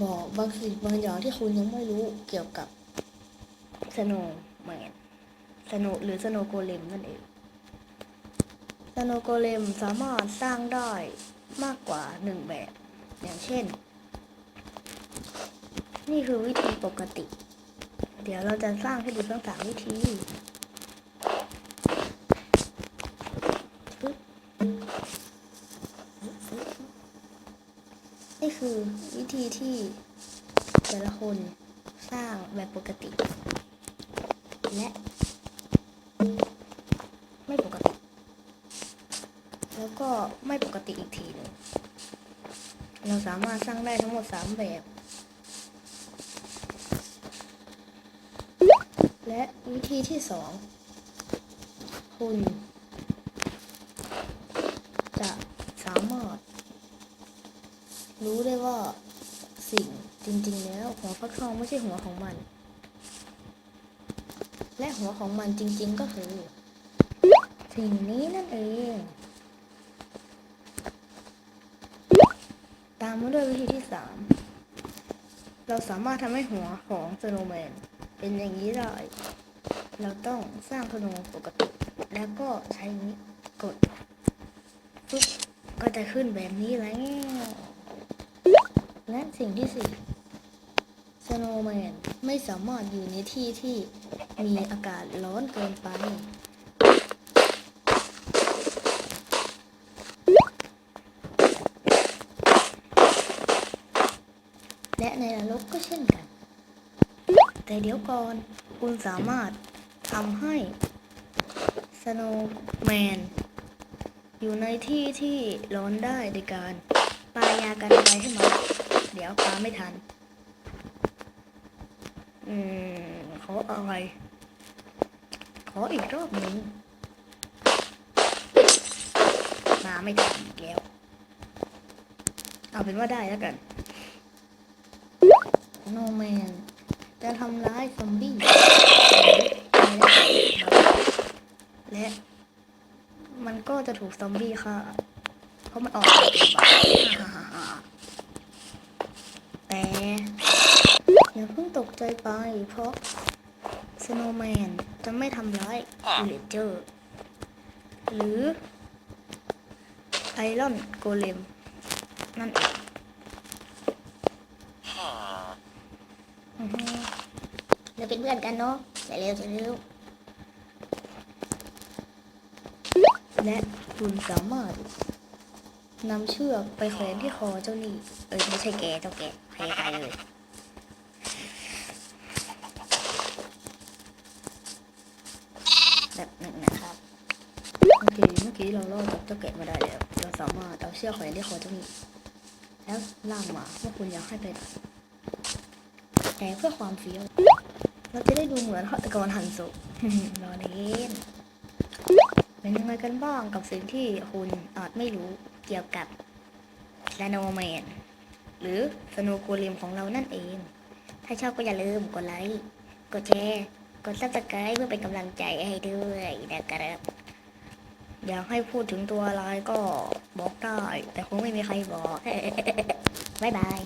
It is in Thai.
บอกบางสิ่งบางอย่างที่คุณยังไม่รู้เกี่ยวกับสโนแมนสโนหรือสโนโกเลมนั่นเองสโนโกเลมสามารถสร้างได้มากกว่าหนึ่งแบบ อย่างเช่น นี่คือวิธีปกติ เดี๋ยวเราจะสร้างให้ดูทั้งสามวิธีปึ๊บ นี่คือวิธีที่แต่ละคนสร้างแบบปกติ และ ไม่ปกติ แล้วก็ไม่ปกติอีกทีหนึ่งเราสามารถสร้างได้ทั้งหมดสามแบบ และวิธีที่สองคุณ จะสามารถ รู้ได้ว่าสิ่งจริงๆ แล้วหัวฟักทองไม่ใช่หัวของมัน และหัวของมันจริง ๆ ก็คือ สิ่งนี้นั่นเอง ตามมาด้วยวิธีที่สามเราสามารถทำให้หัวของสโนแมนเป็นอย่างนี้ได้ เราต้องสร้างธนูปกติ แล้วก็ใช้นี้กดปุ๊บก็จะขึ้นแบบนี้แล้ว และสิ่งที่สี่สโนว์แมนไม่สามารถอยู่ในที่ที่มีอากาศร้อนเกินไป และในนรกก็เช่นกัน แต่เดี๋ยวก่อนคุณสามารถทำให้สโนว์แมนอยู่ในที่ที่ร้อนได้โดยการ ปายากันไฟให้มันเดี๋ยวปาไม่ทัน อืมขออะไร ขออีกรอบหนึ่งมาไม่ทันอีกแล้ว เอาเป็นว่าได้แล้วกัน โนแมนจะทำร้ายซอมบี้และมันก็จะถูกซอมบี้ฆ่า เพราะมันออกแต่อย่าเพิ่งตกใจไป เพราะสโนว์แมนจะไม่ทำร้ายวิเลเจอร์หรือไอรอนโกเลมนั่นเองเราเป็นเพื่อนกันเนาะแต่เร็วจะเร็วและคุณสามารถ นำเชือกไปแขวนที่คอเจ้านี่ เอ้ยไม่ใช่แกเจ้าแกใครตายเลยแบบหนึ่งนะครับโอเคเมื่อกี้เราล่อจับเจ้าแกะมาได้แล้ว เราสามารถเอาเชือกแขวนที่คอเจ้านี่ แล้วล่างมาว่าคุณอยากให้เป็นแต่เพื่อความเฟี้ยวเราจะได้ดูเหมือนฆาตกรหันศพรอเล่น เป็นยังไงกันบ้างกับสิ่งที่คุณอาจไม่รู้เกี่ยวกับแลโนแมนหรือสโนโกเลมของเรานั่นเอง ถ้าชอบก็อย่าลืมกดไลค์ กดแชร์ กดซับสไครต์เพื่อเป็นกำลังใจให้ด้วยนะครับ อยากให้พูดถึงตัวอะไรก็บอกได้ แต่คงไม่มีใครบอก บ๊ายบาย